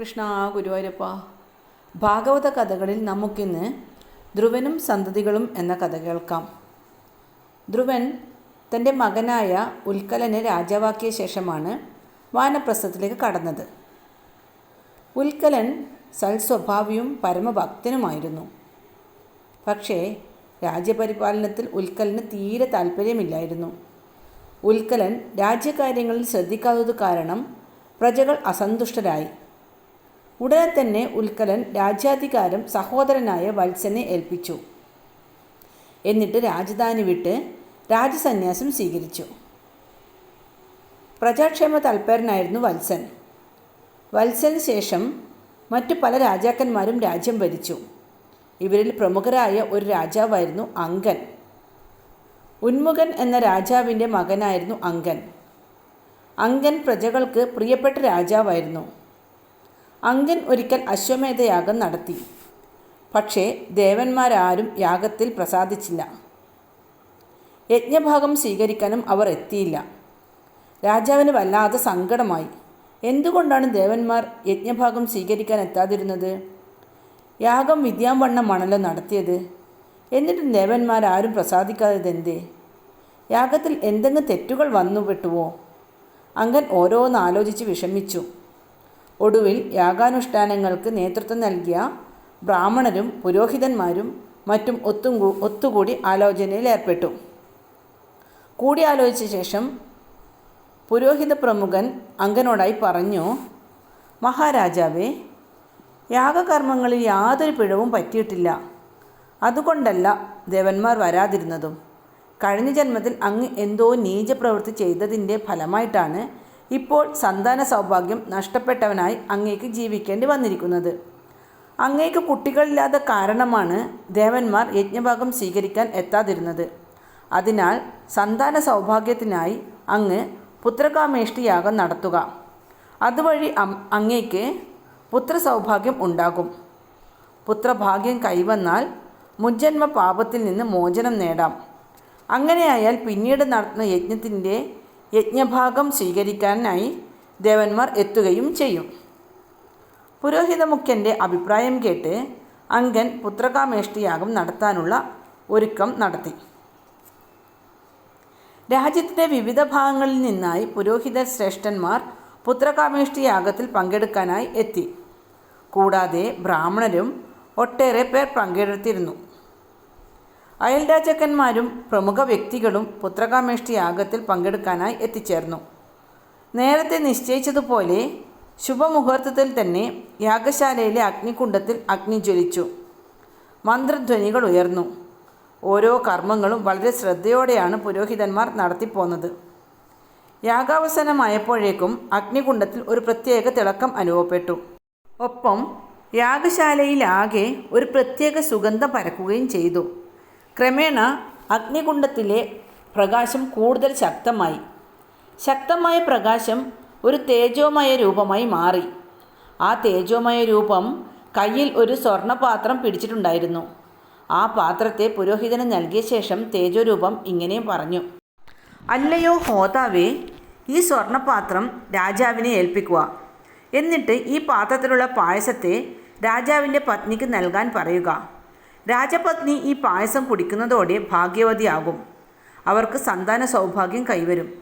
കൃഷ്ണ ഗുരുവായൂരപ്പ ഭാഗവത കഥകളിൽ നമുക്കിന്ന് ധ്രുവനും സന്തതികളും എന്ന കഥ കേൾക്കാം. ധ്രുവൻ തന്റെ മകനായ ഉൽക്കലനെ രാജാവാക്കിയ ശേഷമാണ് വാനപ്രസ്ഥത്തിലേക്ക് കടന്നത്. ഉൽക്കലൻ സൽസ്വഭാവിയും പരമഭക്തനുമായിരുന്നു. പക്ഷേ രാജ്യപരിപാലനത്തിൽ ഉൽക്കലന് തീരെ താല്പര്യമില്ലായിരുന്നു ഉൽക്കലൻ രാജ്യകാര്യങ്ങളിൽ ശ്രദ്ധിക്കാത്തത് കാരണം പ്രജകൾ അസന്തുഷ്ടരായി. ഉടനെ തന്നെ ഉൽക്കലൻ രാജ്യാധികാരം സഹോദരനായ വത്സനെ ഏൽപ്പിച്ചു. എന്നിട്ട് രാജധാനി വിട്ട് രാജസന്യാസം സ്വീകരിച്ചു. പ്രജാക്ഷേമ തൽപരനായിരുന്നു വത്സൻ. വത്സന് ശേഷം മറ്റു പല രാജാക്കന്മാരും രാജ്യം ഭരിച്ചു. ഇവരിൽ പ്രമുഖരായ ഒരു രാജാവായിരുന്നു അങ്കൻ. ഉന്മുഖൻ എന്ന രാജാവിന്റെ മകനായിരുന്നു അങ്കൻ. അങ്കൻ പ്രജകൾക്ക് പ്രിയപ്പെട്ട രാജാവായിരുന്നു. അങ്കൻ ഒരിക്കൽ അശ്വമേധയാഗം നടത്തി. പക്ഷേ ദേവന്മാരാരും യാഗത്തിൽ പ്രസാദിച്ചില്ല. യജ്ഞഭാഗം സ്വീകരിക്കാനും അവർ എത്തിയില്ല. രാജാവിന് വല്ലാതെ സങ്കടമായി. എന്തുകൊണ്ടാണ് ദേവന്മാർ യജ്ഞഭാഗം സ്വീകരിക്കാൻ എത്താതിരുന്നത്? യാഗം വിദ്യാംവണ്ണമാണല്ലോ നടത്തിയത്. എന്നിട്ടും ദേവന്മാരാരും പ്രസാദിക്കാത്തതെന്തേ? യാഗത്തിൽ എന്തെങ്കിലും തെറ്റുകൾ വന്നുപെട്ടുവോ? അങ്കൻ ഓരോന്ന് ആലോചിച്ച് വിഷമിച്ചു. ഒടുവിൽ യാഗാനുഷ്ഠാനങ്ങൾക്ക് നേതൃത്വം നൽകിയ ബ്രാഹ്മണരും പുരോഹിതന്മാരും മറ്റും ഒത്തും ഒത്തുകൂടി ആലോചനയിൽ ഏർപ്പെട്ടു. കൂടിയാലോചിച്ച ശേഷം പുരോഹിത പ്രമുഖൻ അങ്കനോടായി പറഞ്ഞു മഹാരാജാവേ യാഗകർമ്മങ്ങളിൽ യാതൊരു പിഴവും പറ്റിയിട്ടില്ല. അതുകൊണ്ടല്ല ദേവന്മാർ വരാതിരുന്നതും. കഴിഞ്ഞ ജന്മത്തിൽ അങ്ങ് എന്തോ നീചപ്രവൃത്തി ചെയ്തതിന്റെ ഫലമായിട്ടാണ് ഇപ്പോൾ സന്താന സൗഭാഗ്യം നഷ്ടപ്പെട്ടവനായി അങ്ങേക്ക് ജീവിക്കേണ്ടി വന്നിരിക്കുന്നത്. അങ്ങേക്ക് കുട്ടികളില്ലാത്ത കാരണമാണ് ദേവന്മാർ യജ്ഞഭാഗം സ്വീകരിക്കാൻ എത്താതിരുന്നത്. അതിനാൽ സന്താന സൗഭാഗ്യത്തിനായി അങ്ങ് പുത്രകാമേഷ്ടി യാഗം നടത്തുക. അതുവഴി അങ്ങേക്ക് പുത്രസൗഭാഗ്യം ഉണ്ടാകും. പുത്രഭാഗ്യം കൈവന്നാൽ മുജ്ജന്മ പാപത്തിൽ നിന്ന് മോചനം നേടാം. അങ്ങനെയായാൽ പിന്നീട് നടത്തുന്ന യജ്ഞത്തിന്റെ യജ്ഞഭാഗം സ്വീകരിക്കാനായി ദേവന്മാർ എത്തുകയും ചെയ്യും. പുരോഹിത മുഖ്യന്റെ അഭിപ്രായം കേട്ട് അങ്കൻ പുത്രകാമേഷ്ടിയാഗം നടത്താനുള്ള ഒരുക്കം നടത്തി. രാജ്യത്തിന്റെ വിവിധ ഭാഗങ്ങളിൽ നിന്നായി പുരോഹിത ശ്രേഷ്ഠന്മാർ പുത്രകാമേഷ്ടിയാഗത്തിൽ പങ്കെടുക്കാനായി എത്തി. കൂടാതെ ബ്രാഹ്മണരും ഒട്ടേറെ പേർ പങ്കെടുത്തിരുന്നു. അയൽരാജാക്കന്മാരും പ്രമുഖ വ്യക്തികളും പുത്രകാമേഷ്ടി യാഗത്തിൽ പങ്കെടുക്കാനായി എത്തിച്ചേർന്നു. നേരത്തെ നിശ്ചയിച്ചതുപോലെ ശുഭമുഹൂർത്തത്തിൽ തന്നെ യാഗശാലയിലെ അഗ്നികുണ്ഡത്തിൽ അഗ്നി ജ്വലിച്ചു. മന്ത്രധ്വനികൾ ഉയർന്നു. ഓരോ കർമ്മങ്ങളും വളരെ ശ്രദ്ധയോടെയാണ് പുരോഹിതന്മാർ നടത്തിപ്പോന്നത്. യാഗാവസാനമായപ്പോഴേക്കും അഗ്നികുണ്ഡത്തിൽ ഒരു പ്രത്യേക തിളക്കം അനുഭവപ്പെട്ടു. ഒപ്പം യാഗശാലയിലാകെ ഒരു പ്രത്യേക സുഗന്ധം പരക്കുകയും ചെയ്തു. ക്രമേണ അഗ്നികുണ്ഡത്തിലെ പ്രകാശം കൂടുതൽ ശക്തമായി. ശക്തമായ പ്രകാശം ഒരു തേജോമയ രൂപമായി മാറി. ആ തേജോമയ രൂപം കയ്യിൽ ഒരു സ്വർണപാത്രം പിടിച്ചിട്ടുണ്ടായിരുന്നു. ആ പാത്രത്തെ പുരോഹിതന് നൽകിയ ശേഷം തേജോരൂപം ഇങ്ങനെ പറഞ്ഞു. അല്ലയോ ഹോതാവേ ഈ സ്വർണപാത്രം രാജാവിനെ ഏൽപ്പിക്കുക. എന്നിട്ട് ഈ പാത്രത്തിലുള്ള പായസത്തെ രാജാവിന്റെ പത്നിക്ക് നൽകാൻ പറയുക. രാജപത്നി ഈ പായസം കുടിക്കുന്നതോടെ ഭാഗ്യവതിയാകും. അവർക്ക് സന്താന സൗഭാഗ്യം കൈവരും.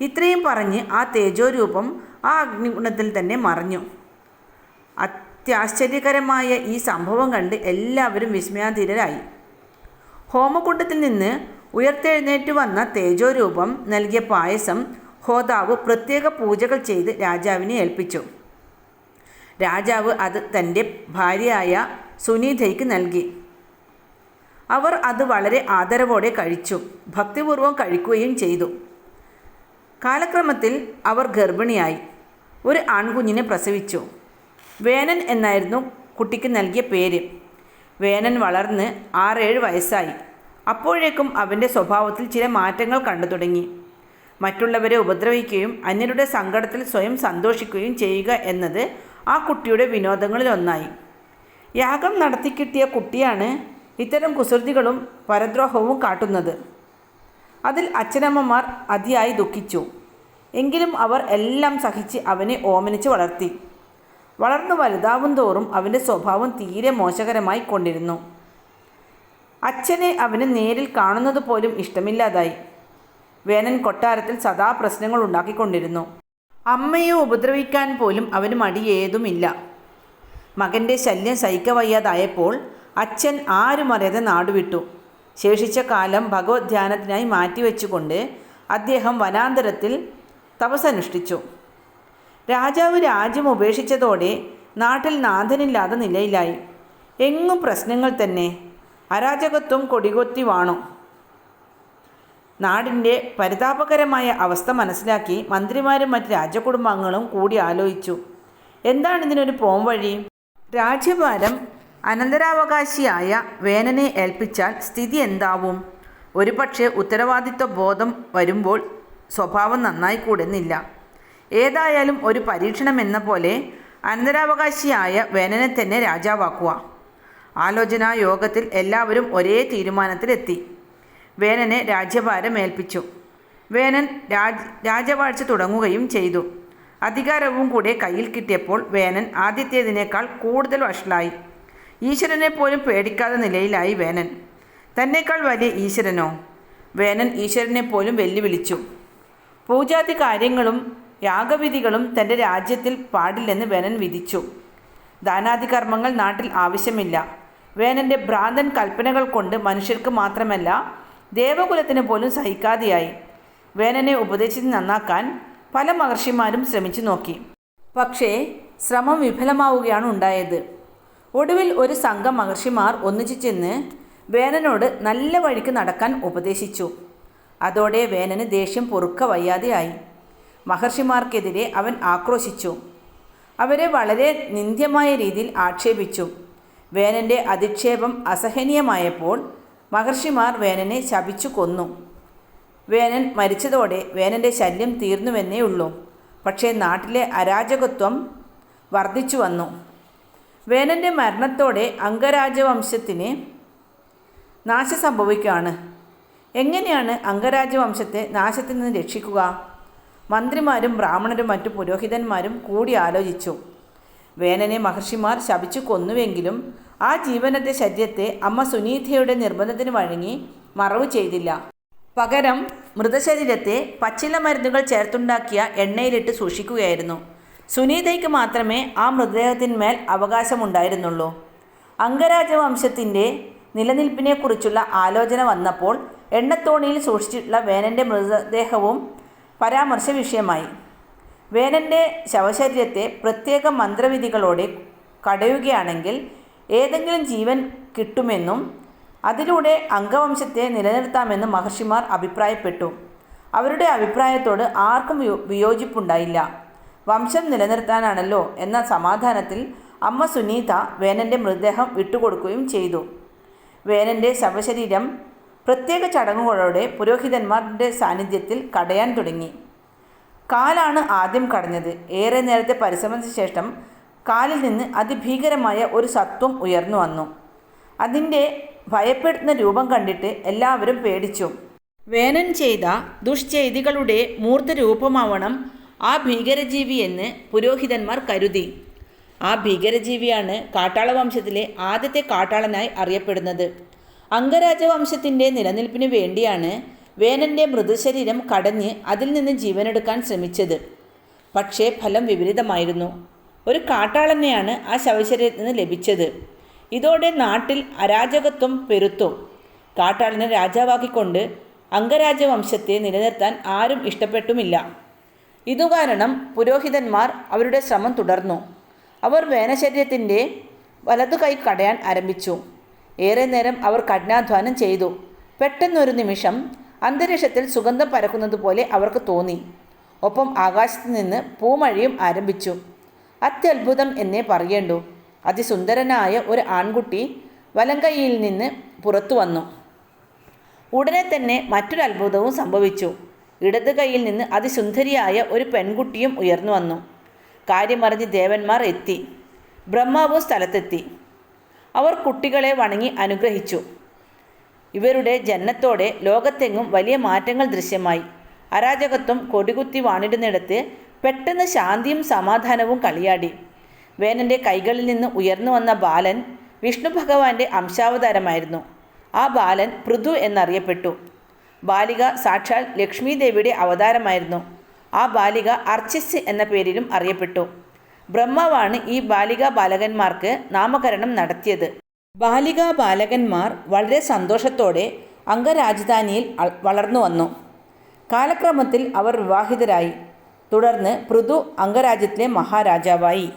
ഇത്രയും പറഞ്ഞ് ആ തേജോരൂപം ആ അഗ്നിഗുണത്തിൽ തന്നെ മറഞ്ഞു. അത്യാശ്ചര്യകരമായ ഈ സംഭവം കണ്ട് എല്ലാവരും വിസ്മയാതീരരായി ഹോമകുണ്ടത്തിൽ നിന്ന് ഉയർത്തെഴുന്നേറ്റ് വന്ന തേജോരൂപം നൽകിയ പായസം ഹോതാവ് പ്രത്യേക പൂജകൾ ചെയ്ത് രാജാവിനെ ഏൽപ്പിച്ചു. രാജാവ് അത് തന്റെ ഭാര്യയായ സുനീതയ്ക്ക് നൽകി. അവർ അത് വളരെ ആദരവോടെ കഴിച്ചു ഭക്തിപൂർവം കഴിക്കുകയും ചെയ്തു. കാലക്രമത്തിൽ അവർ ഗർഭിണിയായി. ഒരു ആൺകുഞ്ഞിനെ പ്രസവിച്ചു. വേനൻ എന്നായിരുന്നു കുട്ടിക്ക് നൽകിയ പേര്. വേനൻ വളർന്ന് ആറേഴ് വയസ്സായി. അപ്പോഴേക്കും അവന്റെ സ്വഭാവത്തിൽ ചില മാറ്റങ്ങൾ കണ്ടു തുടങ്ങി. മറ്റുള്ളവരെ ഉപദ്രവിക്കുകയും അന്യരുടെ സങ്കടത്തിൽ സ്വയം സന്തോഷിക്കുകയും ചെയ്യുക എന്നത് ആ കുട്ടിയുടെ വിനോദങ്ങളിലൊന്നായി. യാഗം നടത്തി കിട്ടിയ കുട്ടിയാണ് ഇത്തരം കുസൃതികളും പരദ്രോഹവും കാട്ടുന്നത്. അതിൽ അച്ഛനമ്മമാർ അതിയായി ദുഃഖിച്ചു. എങ്കിലും അവർ എല്ലാം സഹിച്ച് അവനെ ഓമനിച്ച് വളർത്തി. വളർന്നു വലുതാവും തോറും അവന്റെ സ്വഭാവം തീരെ മോശകരമായി കൊണ്ടിരുന്നു. അച്ഛനെ അവന് നേരിൽ കാണുന്നത് പോലും ഇഷ്ടമില്ലാതായി. വേനൻ കൊട്ടാരത്തിൽ സദാ പ്രശ്നങ്ങൾ ഉണ്ടാക്കിക്കൊണ്ടിരുന്നു. അമ്മയെ ഉപദ്രവിക്കാൻ പോലും അവന് മടിയേതുമില്ല. മകന്റെ ശല്യം സഹിക്കവയ്യാതായപ്പോൾ അച്ഛൻ ആരും അറിയാതെ നാടുവിട്ടു. ശേഷിച്ച കാലം ഭഗവത് ധ്യാനത്തിനായി മാറ്റിവെച്ചുകൊണ്ട് അദ്ദേഹം വനാന്തരത്തിൽ തപസ്സനുഷ്ഠിച്ചു. രാജാവ് രാജ്യം ഉപേക്ഷിച്ചതോടെ നാട്ടിൽ നാഥനില്ലാതെ നിലയിലായി. എങ്ങും പ്രശ്നങ്ങൾ തന്നെ. അരാജകത്വം കൊടികൊത്തി വാണു. നാടിന്റെ പരിതാപകരമായ അവസ്ഥ മനസ്സിലാക്കി മന്ത്രിമാരും മറ്റ് രാജകുടുംബാംഗങ്ങളും കൂടി ആലോചിച്ചു. എന്താണ് ഇതിനൊരു പോംവഴി? രാജ്യഭാരം അനന്തരാവകാശിയായ വേനനെ ഏൽപ്പിച്ചാൽ സ്ഥിതി എന്താവും? ഒരുപക്ഷെ ഉത്തരവാദിത്വ ബോധം വരുമ്പോൾ സ്വഭാവം നന്നായി കൂടുന്നില്ല. ഏതായാലും ഒരു പരീക്ഷണം എന്ന പോലെ അനന്തരാവകാശിയായ വേനനെ തന്നെ രാജാവാക്കുക. ആലോചനാ യോഗത്തിൽ എല്ലാവരും ഒരേ തീരുമാനത്തിലെത്തി. വേനനെ രാജ്യഭാരം ഏൽപ്പിച്ചു. വേനൻ രാജ് രാജവാഴ്ച തുടങ്ങുകയും ചെയ്തു. അധികാരവും കൂടെ കയ്യിൽ കിട്ടിയപ്പോൾ വേനൻ ആദ്യത്തേതിനേക്കാൾ കൂടുതൽ വഷളായി. ഈശ്വരനെ പോലും പേടിക്കാത്ത നിലയിലായി വേനൻ. തന്നേക്കാൾ വലിയ ഈശ്വരനോ? വേനൻ ഈശ്വരനെ പോലും വെല്ലുവിളിച്ചു. പൂജാതി കാര്യങ്ങളും യാഗവിധികളും തന്റെ രാജ്യത്തിൽ പാടില്ലെന്ന് വേനൻ വിധിച്ചു. ദാനാദി കർമ്മങ്ങൾ നാട്ടിൽ ആവശ്യമില്ല. വേനന്റെ ഭ്രാന്തൻ കൽപ്പനകൾ കൊണ്ട് മനുഷ്യർക്ക് മാത്രമല്ല ദേവകുലത്തിന് പോലും സഹിക്കാതെയായി. വേനനെ ഉപദേശിച്ച് നന്നാക്കാൻ പല മഹർഷിമാരും ശ്രമിച്ചു നോക്കി. പക്ഷേ ശ്രമം വിഫലമാവുകയാണ് ഉണ്ടായത്. ഒടുവിൽ ഒരു സംഘം മഹർഷിമാർ ഒന്നിച്ചു ചെന്ന് വേനനോട് നല്ല വഴിക്ക് നടക്കാൻ ഉപദേശിച്ചു. അതോടെ വേനന് ദേഷ്യം പൊറുക്ക വയ്യാതെയായി. മഹർഷിമാർക്കെതിരെ അവൻ ആക്രോശിച്ചു. അവരെ വളരെ നിന്ദ്യമായ രീതിയിൽ ആക്ഷേപിച്ചു. വേനന്റെ അധിക്ഷേപം അസഹനീയമായപ്പോൾ മഹർഷിമാർ വേനനെ ശപിച്ചു കൊന്നു. വേനൻ മരിച്ചതോടെ വേനന്റെ ശല്യം തീർന്നുവെന്നേ ഉള്ളൂ പക്ഷേ നാട്ടിലെ അരാജകത്വം വർദ്ധിച്ചു വന്നു. വേനന്റെ മരണത്തോടെ അംഗരാജവംശത്തിന് നാശം സംഭവിക്കുകയാണ്. എങ്ങനെയാണ് അംഗരാജവംശത്തെ നാശത്തിൽ നിന്ന് രക്ഷിക്കുക? മന്ത്രിമാരും ബ്രാഹ്മണരും മറ്റു പുരോഹിതന്മാരും കൂടി ആലോചിച്ചു. വേനനെ മഹർഷിമാർ ശപിച്ചു കൊന്നുവെങ്കിലും ആ ജീവനത്തെ ശരീരത്തെ അമ്മ സുനീതയുടെ നിർബന്ധത്തിന് വഴങ്ങി മറവ് ചെയ്തില്ല. പകരം മൃതശരീരത്തെ പച്ചില മരുന്നുകൾ ചേർത്തുണ്ടാക്കിയ എണ്ണയിലിട്ട് സൂക്ഷിക്കുകയായിരുന്നു. സുനീതയ്ക്ക് മാത്രമേ ആ മൃതദേഹത്തിന്മേൽ അവകാശമുണ്ടായിരുന്നുള്ളൂ. അംഗരാജവംശത്തിന്റെ നിലനിൽപ്പിനെക്കുറിച്ചുള്ള ആലോചന വന്നപ്പോൾ എണ്ണത്തോണിയിൽ സൂക്ഷിച്ചിട്ടുള്ള വേനന്റെ മൃതദേഹവും പരാമർശ വിഷയമായി വേനന്റെ ശവശരീരത്തെ പ്രത്യേക മന്ത്രവിധികളോടെ കടയുകയാണെങ്കിൽ ഏതെങ്കിലും ജീവൻ കിട്ടുമെന്നും അതിലൂടെ അംഗവംശത്തെ നിലനിർത്താമെന്നും മഹർഷിമാർ അഭിപ്രായപ്പെട്ടു. അവരുടെ അഭിപ്രായത്തോട് ആർക്കും വിയോ- വിയോജിപ്പുണ്ടായില്ല. വംശം നിലനിർത്താനാണല്ലോ എന്ന സമാധാനത്തിൽ അമ്മ സുനീത വേനന്റെ മൃതദേഹം വിട്ടുകൊടുക്കുകയും ചെയ്തു. വേനന്റെ ശവശരീരം പ്രത്യേക ചടങ്ങുകളോടെ പുരോഹിതന്മാരുടെ സാന്നിധ്യത്തിൽ കടയാൻ തുടങ്ങി. കാലാണ് ആദ്യം കടഞ്ഞത്. ഏറെ നേരത്തെ പരിശ്രമത്തിന് ശേഷം കാലിൽ നിന്ന് അതിഭീകരമായ ഒരു സത്വം ഉയർന്നു വന്നു. അതിന്റെ ഭയപ്പെടുന്ന രൂപം കണ്ടിട്ട് എല്ലാവരും പേടിച്ചു. വേനൻ ചെയ്ത ദുഷ്ചെയ്തികളുടെ മൂർത്ത രൂപമാവണം ആ ഭീകരജീവി എന്ന് പുരോഹിതന്മാർ കരുതി. ആ ഭീകരജീവിയാണ് കാട്ടാള വംശത്തിലെ ആദ്യത്തെ കാട്ടാളനായി അറിയപ്പെടുന്നത്. അംഗരാജവംശത്തിന്റെ നിലനിൽപ്പിന് വേണ്ടിയാണ് വേനന്റെ മൃതശരീരം കടഞ്ഞ് അതിൽ നിന്ന് ജീവനെടുക്കാൻ ശ്രമിച്ചത്. പക്ഷേ ഫലം വിപരീതമായിരുന്നു. ഒരു കാട്ടാളനെയാണ് ആ ശവശരീരത്തിൽ നിന്ന് ലഭിച്ചത്. ഇതോടെ നാട്ടിൽ അരാജകത്വം പെരുത്തു. കാട്ടാളനെ രാജാവാക്കിക്കൊണ്ട് അംഗരാജവംശത്തെ നിലനിർത്താൻ ആരും ഇഷ്ടപ്പെട്ടുമില്ല. ഇതുകാരണം പുരോഹിതന്മാർ അവരുടെ ശ്രമം തുടർന്നു. അവർ വേനശരീരത്തിന്റെ വലതു കൈ കടയാൻ ആരംഭിച്ചു. ഏറെ നേരം അവർ കഠിനാധ്വാനം ചെയ്തു. പെട്ടെന്നൊരു നിമിഷം അന്തരീക്ഷത്തിൽ സുഗന്ധം പരക്കുന്നത് പോലെ അവർക്ക് തോന്നി. ഒപ്പം ആകാശത്ത് നിന്ന് പൂമഴയും ആരംഭിച്ചു. അത്യത്ഭുതം എന്നേ പറയേണ്ടു. അതിസുന്ദരനായ ഒരു ആൺകുട്ടി വലങ്കയിൽ നിന്ന് പുറത്തു വന്നു. ഉടനെ തന്നെ മറ്റൊരു അത്ഭുതവും സംഭവിച്ചു. ഇടത് കൈയിൽ നിന്ന് അതിസുന്ദരിയായ ഒരു പെൺകുട്ടിയും ഉയർന്നു വന്നു. കാര്യമറിഞ്ഞ് ദേവന്മാർ എത്തി. ബ്രഹ്മാവ് സ്ഥലത്തെത്തി. അവർ കുട്ടികളെ വണങ്ങി അനുഗ്രഹിച്ചു. ഇവരുടെ ജനനത്തോടെ ലോകത്തെങ്ങും വലിയ മാറ്റങ്ങൾ ദൃശ്യമായി. അരാജകത്വം കൊടികുത്തി വാണിടുന്നിടത്ത് പെട്ടെന്ന് ശാന്തിയും സമാധാനവും കളിയാടി. വേനന്റെ കൈകളിൽ നിന്ന് ഉയർന്നു വന്ന ബാലൻ വിഷ്ണു ഭഗവാന്റെ അംശാവതാരമായിരുന്നു. ആ ബാലൻ പൃഥു എന്നറിയപ്പെട്ടു. ബാലിക സാക്ഷാൽ ലക്ഷ്മി ദേവിയുടെ അവതാരമായിരുന്നു. ആ ബാലിക അർച്ചിസ് എന്ന പേരിലും അറിയപ്പെട്ടു. ബ്രഹ്മാവാണ് ഈ ബാലിക ബാലകന്മാർക്ക് നാമകരണം നടത്തിയത്. ബാലിക ബാലകന്മാർ വളരെ സന്തോഷത്തോടെ അംഗരാജധാനിയിൽ വളർന്നു വന്നു. കാലക്രമത്തിൽ അവർ വിവാഹിതരായി. തുടർന്ന് പൃഥു അംഗരാജ്യത്തിലെ മഹാരാജാവായി.